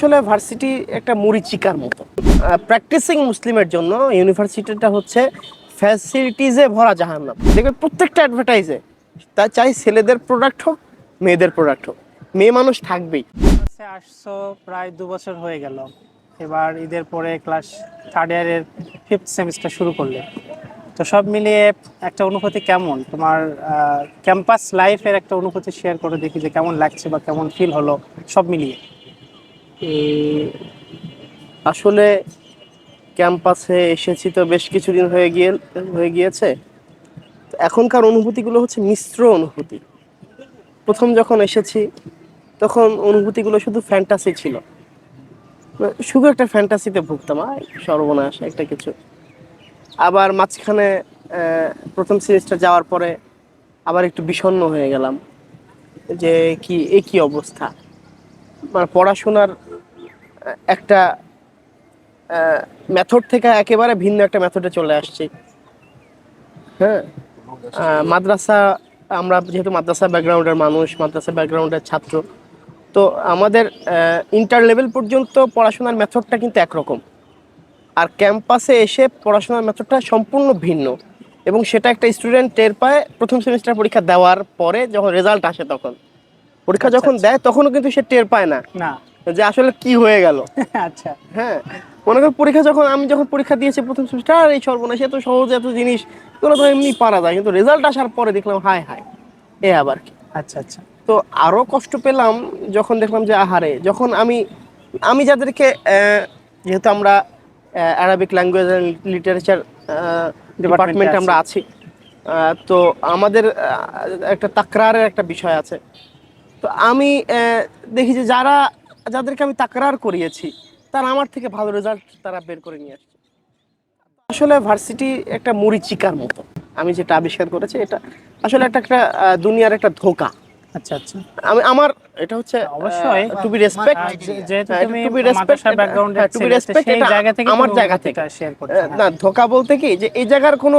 আসলে ভার্সিটি একটা মরিচিকার মতো। প্র্যাকটিসিং মুসলিমের জন্য ইউনিভার্সিটিটা হচ্ছে ফ্যাসিলিটিসে ভরা জাহান্নাম। দেখবেন প্রত্যেকটা অ্যাডভার্টাইজে তা চাই ছেলেদের প্রোডাক্ট হোক, মেয়েদের প্রোডাক্ট হোক। মেয়ে মানুষ থাকবেই। আসছো, প্রায় দু বছর হয়ে গেল। এবার ঈদের পরে ক্লাস থার্ড ইয়ারের ফিফথ সেমিস্টার শুরু করলে। তো সব মিলিয়ে একটা অনুভূতি কেমন? তোমার ক্যাম্পাস লাইফের একটা অনুভূতি শেয়ার করে দেখি যে কেমন লাগছে বা কেমন ফিল হলো, সব মিলিয়ে। আসলে ক্যাম্পাসে এসেছি তো বেশ কিছুদিন হয়ে গিয়ে, হয়ে গিয়েছে। তো এখনকার অনুভূতিগুলো হচ্ছে মিশ্র অনুভূতি। প্রথম যখন এসেছি, তখন অনুভূতিগুলো শুধু ফ্যান্টাসি ছিল। মানে শুধু একটা ফ্যান্টাসিতে ভুগতাম, আয় সর্বনাশ, একটা কিছু। আবার মাঝখানে প্রথম সেমিস্টার যাওয়ার পরে আবার একটু বিষণ্ণ হয়ে গেলাম। যে কি, এ কি অবস্থা? পড়াশোনার একটা মেথড থেকে একেবারে ভিন্ন একটা মেথডে চলে আসছি। হ্যাঁ? মাদ্রাসা, আমরা যেহেতু মাদ্রাসা ব্যাকগ্রাউন্ডের মানুষ, মাদ্রাসা ব্যাকগ্রাউন্ডের ছাত্র, তো আমাদের ইন্টার লেভেল পর্যন্ত পড়াশোনার মেথডটা কিন্তু একরকম। আর ক্যাম্পাসে এসে পড়াশোনার মেথডটা সম্পূর্ণ ভিন্ন। এবং সেটা একটা স্টুডেন্ট টের পায় প্রথম সেমিস্টার পরীক্ষা দেওয়ার পরে যখন রেজাল্ট আসে তখন। পরীক্ষা আচ্ছা, যখন আচ্ছা। দেয় তখনও কিন্তু সে টের পায় না। না। যে আসলে কি হয়ে গেল। আচ্ছা। হ্যাঁ মনে কর পরীক্ষা যখন আমি যখন পরীক্ষা দিয়েছি প্রথম সেমিস্টার এই সর্বনাশ এত সহজ এত জিনিস। এগুলো তো এমনি পারা যায় কিন্তু রেজাল্ট আসার পরে দেখলাম হায় হায় এ আবার কি? আচ্ছা আচ্ছা। তো আরও কষ্ট পেলাম যখন দেখলাম যে আহারে যখন আমি আমি যাদেরকে যেহেতু আমরা অ্যারাবিক ল্যাঙ্গুয়েজ অ্যান্ড লিটারেচার ডিপার্টমেন্টে আমরা আছি তো আমাদের একটা তাকরারের একটা বিষয় আছে। তো আমি আহ, দেখি যে যারা যাদেরকে আমি তাকরার করিয়েছি তারা আমার থেকে ভালো রেজাল্ট তারা বের করে নিয়ে আসছে। আসলে ভার্সিটি একটা মরিচিকার মতো। আমি যেটা আবিষ্কার করেছি এটা আসলে একটা একটা দুনিয়ার একটা ধোকা। আচ্ছা আচ্ছা। আমি আমার এটা হচ্ছে অবশ্যই। টু বি রেসপেক্ট যেহেতু তুমি হ্যাঁ, to be ছেলে তো respect সেই এটা জায়গা থেকে আমার জায়গা থেকে। শেয়ার করছ হ্যাঁ। না ধোকা বলতে কি যে এই জায়গার কোনো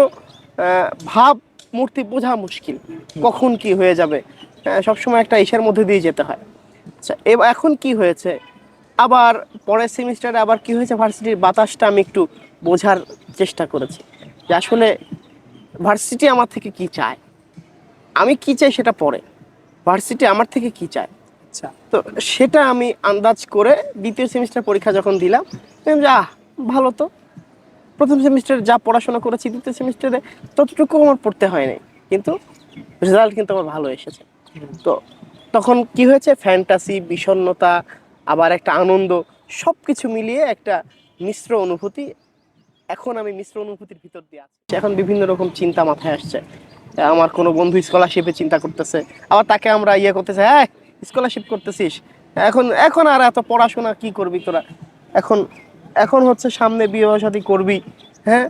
আহ, ভাব মূর্তি বোঝা মুশকিল। কখন কি হয়ে যাবে? সবসময় একটা ইসের মধ্যে দিয়ে যেতে হয়। আচ্ছা এবার এখন কি হয়েছে? আবার পরের সেমিস্টারে আবার কি হয়েছে? ভার্সিটির বাতাসটা আমি একটু বোঝার চেষ্টা করেছি যে আসলে ভার্সিটি আমার থেকে কি চায়? আমি কি চাই সেটা পরে। ভার্সিটি আমার থেকে কি চায়? আচ্ছা। তো সেটা আমি আন্দাজ করে দ্বিতীয় সেমিস্টার পরীক্ষা যখন দিলাম আহ ভালো তো। প্রথম সেমিস্টারে যা পড়াশোনা করেছি দ্বিতীয় সেমিস্টারে ততটুকু আমার পড়তে হয়নি। কিন্তু রেজাল্ট কিন্তু আমার ভালো এসেছে। তো তখন কি হয়েছে? ফ্যান্টাসি বিষণ্ণতা, আবার একটা আনন্দ সব কিছু মিলিয়ে একটা মিশ্র অনুভূতি। এখন আমি মিশ্র অনুভূতির ভিতর দিয়ে আছি। এখন বিভিন্ন রকম চিন্তা মাথায় আসছে। আমার কোনো বন্ধু স্কলারশিপে চিন্তা করতেছে। আবার তাকে আমরা ইয়ে করতেছে হ্যাঁ স্কলারশিপ করতেছিস। এখন এখন আর এত পড়াশোনা কি করবি তোরা? এখন এখন হচ্ছে সামনে বিয়ে শাদী করবি হ্যাঁ?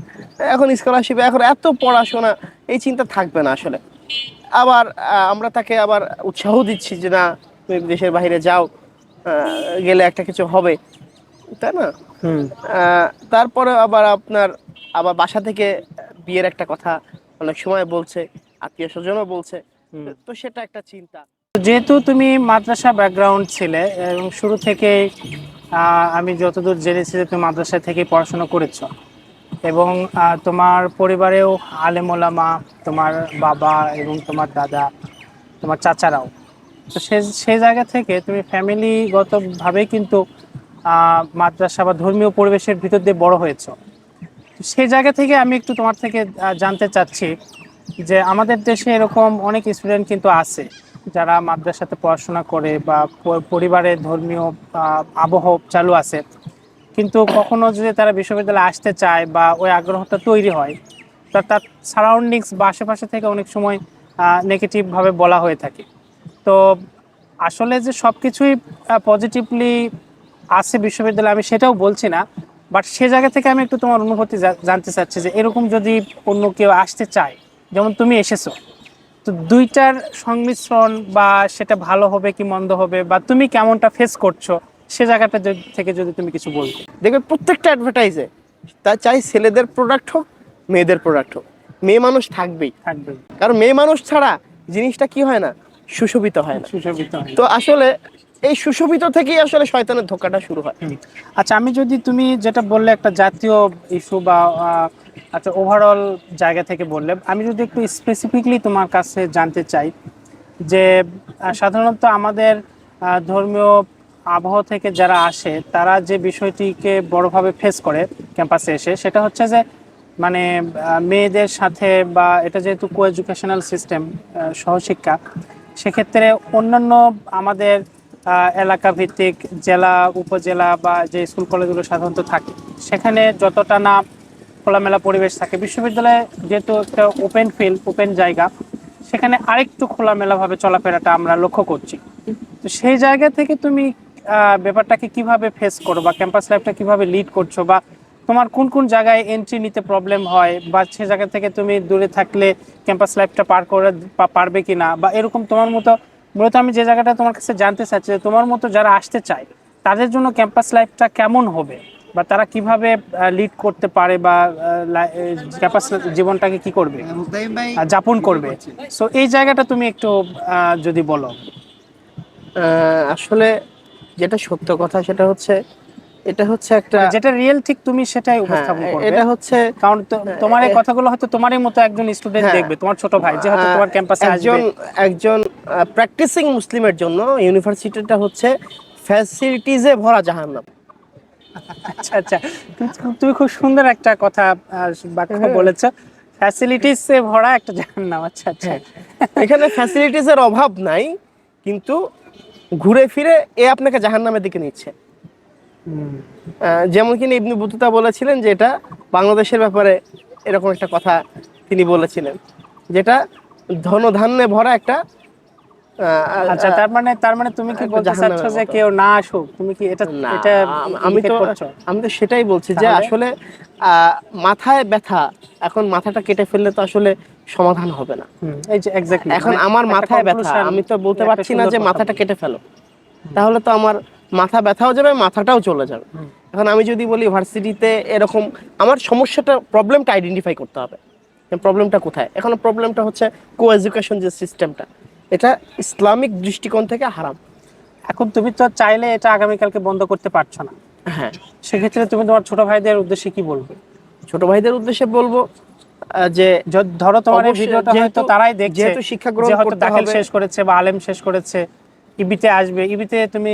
এখন স্কলারশিপে এখন এত পড়াশোনা, এই চিন্তা থাকবে না আসলে। আবার আমরা তাকে আবার উৎসাহ দিচ্ছি যে না তুমি দেশের বাইরে যাও গেলে একটা কিছু হবে। তাই না? তারপরে আবার আপনার আবার বাসা থেকে বিয়ের একটা কথা অনেক সময় বলছে আত্মীয় স্বজনও বলছে। তো সেটা একটা চিন্তা। যেহেতু তুমি মাদ্রাসা ব্যাকগ্রাউন্ড ছিলে এবং শুরু থেকে আমি যতদূর জেনেছি যে তুমি মাদ্রাসা থেকে পড়াশোনা করেছ এবং তোমার পরিবারেও আলেমোলামা তোমার বাবা এবং তোমার দাদা, তোমার চাচারাও। তো সে সেই জায়গা থেকে তুমি ফ্যামিলিগতভাবেই কিন্তু মাদ্রাসা বা ধর্মীয় পরিবেশের ভিতর দিয়ে বড় হয়েছো। সেই জায়গা থেকে আমি একটু তোমার থেকে জানতে চাচ্ছি যে আমাদের দেশে এরকম অনেক স্টুডেন্ট কিন্তু আছে, যারা মাদ্রাসাতে পড়াশোনা করে বা পরিবারের ধর্মীয় আবহ চালু আছে। কিন্তু কখনো যদি তারা বিশ্ববিদ্যালয়ে আসতে চায় বা ওই আগ্রহটা তৈরি হয়, তা তার সারাউন্ডিংস বা আশেপাশে থেকে অনেক সময় নেগেটিভভাবে বলা হয়ে থাকে। তো আসলে যে সব কিছুই পজিটিভলি আছে বিশ্ববিদ্যালয়ে আমি সেটাও বলছি না বাট সে জায়গা থেকে আমি একটু তোমার অনুভূতি জানতে চাচ্ছি যে এরকম যদি অন্য কেউ আসতে চায়, যেমন তুমি এসেছ, তো দুইটার সংমিশ্রণ বা সেটা ভালো হবে কি মন্দ হবে বা তুমি কেমনটা ফেস করছ সে জায়গাটা থেকে যদি তুমি কিছু বলতে। দেখবে প্রত্যেকটা অ্যাডভার্টাইজে তা চাই ছেলেদের প্রোডাক্ট হোক মেয়েদের প্রোডাক্ট হোক। মেয়ে মানুষ থাকবেই। থাকবে কারণ মেয়ে মানুষ ছাড়া জিনিসটা কি হয় না? সুশোভিত হয় না। সুশোভিত তো আসলে এই সুশোভিত থেকেই আসলে শয়তানের ধোকাটা শুরু হয়। আচ্ছা আমি যদি তুমি যেটা বললে একটা জাতীয় ইস্যু বা আচ্ছা ওভারঅল জায়গা থেকে বললে আমি যদি একটু স্পেসিফিকলি তোমার কাছে জানতে চাই যে সাধারণত আমাদের ধর্মীয় আবহাওয়া থেকে যারা আসে, তারা যে বিষয়টিকে বড়ভাবে ফেস করে ক্যাম্পাসে এসে, সেটা হচ্ছে যে মানে মেয়েদের সাথে বা এটা যেহেতু কো এডুকেশনাল সিস্টেম সহশিক্ষা, সেক্ষেত্রে অন্যান্য আমাদের এলাকা ভিত্তিক জেলা, উপজেলা বা যে স্কুল কলেজগুলো সাধারণত থাকে, সেখানে যতটা না খোলামেলা পরিবেশ থাকে, বিশ্ববিদ্যালয়ে যেহেতু একটা ওপেন ফিল্ড ওপেন জায়গা, সেখানে আরেকটু খোলামেলাভাবে চলাফেরাটা আমরা লক্ষ্য করছি। তো সেই জায়গা থেকে তুমি ব্যাপারটাকে কীভাবে ফেস করো বা ক্যাম্পাস লাইফটা কীভাবে লিড করছ বা তোমার কোন কোন জায়গায় এন্ট্রি নিতে প্রবলেম হয় বা সে জায়গা থেকে তুমি দূরে থাকলে ক্যাম্পাস লাইফটা পার করে পারবে কিনা বা এরকম তোমার মতো মূলত আমি যে জায়গাটা তোমার কাছে জানতে চাচ্ছি যে তোমার মতো যারা আসতে চায় তাদের জন্য ক্যাম্পাস লাইফটা কেমন হবে? বা তারা কীভাবে লিড করতে পারে বা ক্যাম্পাস জীবনটাকে কি করবে? যাপন করবে? সো এই জায়গাটা তুমি একটু আহ, যদি বলো। আহ, আসলে যেটা সত্য কথা সেটা হচ্ছে এটা হচ্ছে একটা যেটা রিয়েল ঠিক তুমি সেটাই হ্যাঁ, উপস্থাপন করবে। এটা হচ্ছে কারণ তোমার এই কথাগুলো হয়তো তোমারই মতো একজন স্টুডেন্ট হ্যাঁ। দেখবে তোমার ছোট ভাই যে হয়তো তোমার ক্যাম্পাসে আসবে। একজন একজন প্র্যাকটিসিং মুসলিমের জন্য ইউনিভার্সিটিটা হচ্ছে ফ্যাসিলিটিজে ভরা জাহান্নাম। আচ্ছা আচ্ছা তুমি- খুব সুন্দর একটা কথা বাক্য হ্যাঁ। বলেছ। ফ্যাসিলিটিসে ভরা একটা জাহান্নাম আচ্ছা আচ্ছা। এখানে ফ্যাসিলিটিজের অভাব নাই কিন্তু ঘুরে ফিরে এ আপনাকে জাহান নামের দিকে নিচ্ছে। যেমন কিনা ইবনু বুতুতা বলেছিলেন যে এটা বাংলাদেশের ব্যাপারে এরকম একটা কথা তিনি বলেছিলেন। যেটা ধন ধান্যে ভরা একটা আচ্ছা তার মানে তার মানে তুমি কি বলতে চাচ্ছ যে কেউ না আসুক? তুমি কি এটা এটা আমি তো আমি তো সেটাই বলছি যে আসলে মাথায় ব্যথা এখন মাথাটা কেটে ফেললে তো আসলে সমাধান হবে না। এই যে এক্স্যাক্টলি এখন আমার মাথায় ব্যথা আমি তো বলতে পারছি না যে মাথাটা কেটে ফেলো। তাহলে তো আমার মাথা ব্যথাও যাবে মাথাটাও চলে যাবে। এখন আমি যদি বলি ভার্সিটিতে এরকম আমার সমস্যাটা প্রবলেমটা আইডেন্টিফাই করতে হবে। প্রবলেমটা কোথায়? এখন প্রবলেমটা হচ্ছে কো এডুকেশন যে সিস্টেমটা এটা ইসলামিক দৃষ্টিকোণ থেকে হারাম। এখন তুমি তো চাইলে এটা আগামীকালকে বন্ধ করতে পারছ না। হ্যাঁ। সেক্ষেত্রে তুমি তোমার ছোট ভাইদের উদ্দেশ্যে কি বলবে? ছোট ভাইদের উদ্দেশ্যে বলব যে ধরো তোমার এই ভিডিওটা হয়তো তারাই দেখছে যেহেতু শিক্ষা গ্রহণ করতে দাখিল শেষ করেছে বা আলেম শেষ করেছে ইবিতে আসবে। ইবিতে তুমি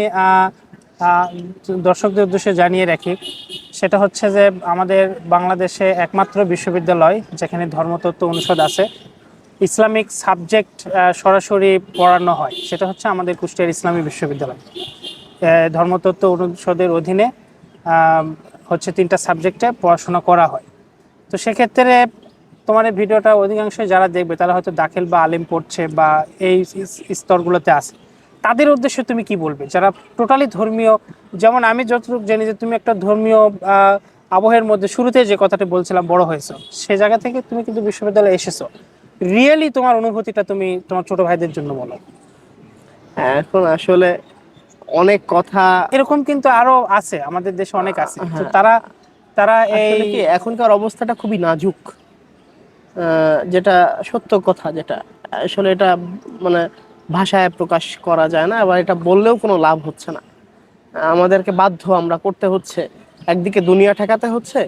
দর্শকদের উদ্দেশ্যে জানিয়ে রাখি সেটা হচ্ছে যে আমাদের বাংলাদেশে একমাত্র বিশ্ববিদ্যালয় যেখানে ধর্মতত্ত্ব অনুষদ আছে ইসলামিক সাবজেক্ট সরাসরি পড়ানো হয়। সেটা হচ্ছে আমাদের কুষ্টিয়ার ইসলামী বিশ্ববিদ্যালয়। ধর্মতত্ত্ব অনুষদের অধীনে হচ্ছে তিনটা সাবজেক্টে পড়াশোনা করা হয়। তো সেক্ষেত্রে তোমার এই ভিডিওটা অধিকাংশ যারা দেখবে, তারা হয়তো দাখিল বা আলিম পড়ছে বা এই স্তরগুলোতে আছে। তাদের উদ্দেশ্যে তুমি কি বলবে? যারা টোটালি ধর্মীয়, যেমন আমি যতটুকু জানি যে তুমি একটা ধর্মীয় আবহের মধ্যে শুরুতে যে কথাটা বলছিলাম, বড় হয়েছো। সে জায়গা থেকে তুমি কিন্তু বিশ্ববিদ্যালয়ে এসেছ। রিয়েলি তোমার অনুভূতিটা তুমি তোমার ছোট ভাইদের জন্য বলো। এখন আসলে অনেক কথা এরকম কিন্তু আরও আছে আমাদের দেশে অনেক আছে। তো হ্যাঁ। তারা তারা এই এখনকার অবস্থাটা খুবই নাজুক। যেটা সত্য কথা যেটা। আসলে এটা মানে ভাষায় প্রকাশ করা যায় না আবার এটা বললেও কোনো লাভ হচ্ছে না। আমাদেরকে বাধ্য আমরা করতে হচ্ছে একদিকে দুনিয়া ঠেকাতে হচ্ছে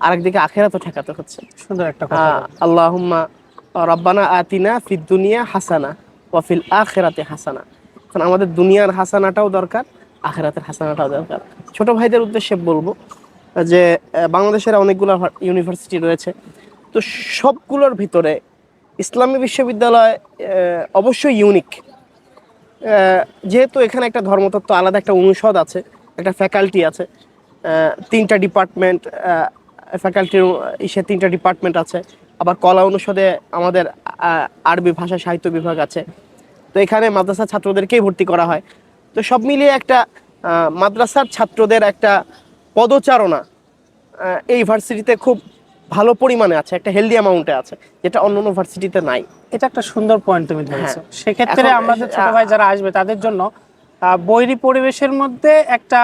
আর আরেকদিকে আখেরাতও ঠেকাতে হচ্ছে। সুন্দর একটা আল্লাহুম্মা রাব্বানা আতিনা ফিদ দুনিয়া হাসানা ওয়া ফিল আখিরাতি হাসানা। কারণ আমাদের দুনিয়ার হাসানাটাও দরকার, আখিরাতের হাসানাটাও দরকার। ছোট ভাইদের উদ্দেশ্যে বলব যে বাংলাদেশের অনেকগুলো ইউনিভার্সিটি রয়েছে। তো সবগুলোর ভিতরে ইসলামী বিশ্ববিদ্যালয় অবশ্যই ইউনিক। যেহেতু এখানে একটা ধর্মতত্ত্ব আলাদা একটা অনুষদ আছে, একটা ফ্যাকাল্টি আছে তিনটা ডিপার্টমেন্ট ফ্যাকাল্টির ইসে তিনটা ডিপার্টমেন্ট আছে। আবার কলা অনুষদে আমাদের আরবি ভাষা সাহিত্য বিভাগ আছে। তো এখানে মাদ্রাসা ছাত্রদেরকেই ভর্তি করা হয়। তো সব মিলিয়ে একটা মাদ্রাসার ছাত্রদের একটা পদচারণা এই ভার্সিটিতে খুব ভালো পরিমাণে আছে একটা হেলদি অ্যামাউন্টে আছে যেটা অন্য অন্য ভার্সিটিতে নাই। এটা একটা সুন্দর পয়েন্ট তুমি ধরেছো। হ্যাঁ। সেক্ষেত্রে এখন, আমাদের ছোট ভাই যারা আসবে তাদের জন্য বৈরী পরিবেশের মধ্যে একটা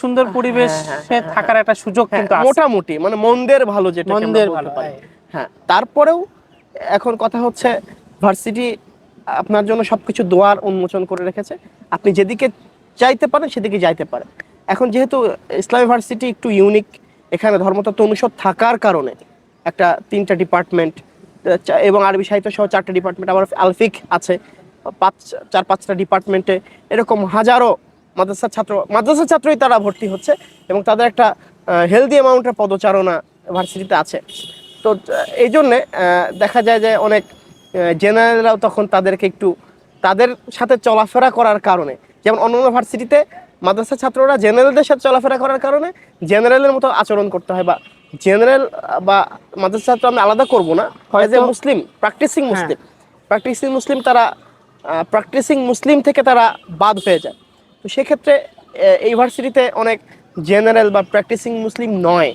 সুন্দর পরিবেশে হ্যাঁ, থাকার একটা সুযোগ হ্যাঁ, কিন্তু মোটামুটি মানে মন্দের ভালো যেটা মন্দের ভালো, হ্যাঁ। তারপরেও এখন কথা হচ্ছে ভার্সিটি আপনার জন্য সবকিছু দোয়ার উন্মোচন করে রেখেছে আপনি যেদিকে চাইতে পারেন, সেদিকে যাইতে পারেন এখন যেহেতু ইসলাম ভার্সিটি একটু ইউনিক এখানে ধর্মতত্ত্ব অনুষদ থাকার কারণে একটা তিনটা ডিপার্টমেন্ট এবং আরবি সাহিত্য সহ চারটা ডিপার্টমেন্ট আবার আলফিক আছে, পাঁচ, চার, পাঁচটা ডিপার্টমেন্টে এরকম হাজারো মাদ্রাসার ছাত্র, মাদ্রাসার ছাত্রই তারা ভর্তি হচ্ছে, এবং তাদের একটা হেলদি অ্যামাউন্টের পদচারণা ভার্সিটিতে আছে তো এই জন্যে দেখা যায় যে অনেক জেনারেলরাও তখন তাদেরকে একটু তাদের সাথে চলাফেরা করার কারণে যেমন অন্য ভার্সিটিতে মাদ্রাসা ছাত্ররা জেনারেলদের সাথে চলাফেরা করার কারণে জেনারেলের মতো আচরণ করতে হয় বা জেনারেল বা মাদ্রাসা ছাত্র আমি আলাদা করব না হয় যে মুসলিম প্র্যাকটিসিং মুসলিম প্র্যাকটিসিং মুসলিম তারা প্র্যাকটিসিং মুসলিম থেকে তারা বাদ হয়ে যায়। তো সেক্ষেত্রে আহ, এই ভার্সিটিতে অনেক জেনারেল বা প্র্যাকটিসিং মুসলিম নয়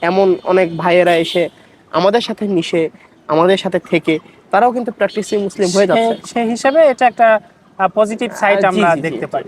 এমন অনেক ভাইয়েরা এসে আমাদের সাথে মিশে আমাদের সাথে থেকে তারাও কিন্তু প্র্যাকটিসিং মুসলিম হয়ে যাচ্ছে সেই হিসাবে এটা একটা পজিটিভ সাইড আমরা দেখতে। পারি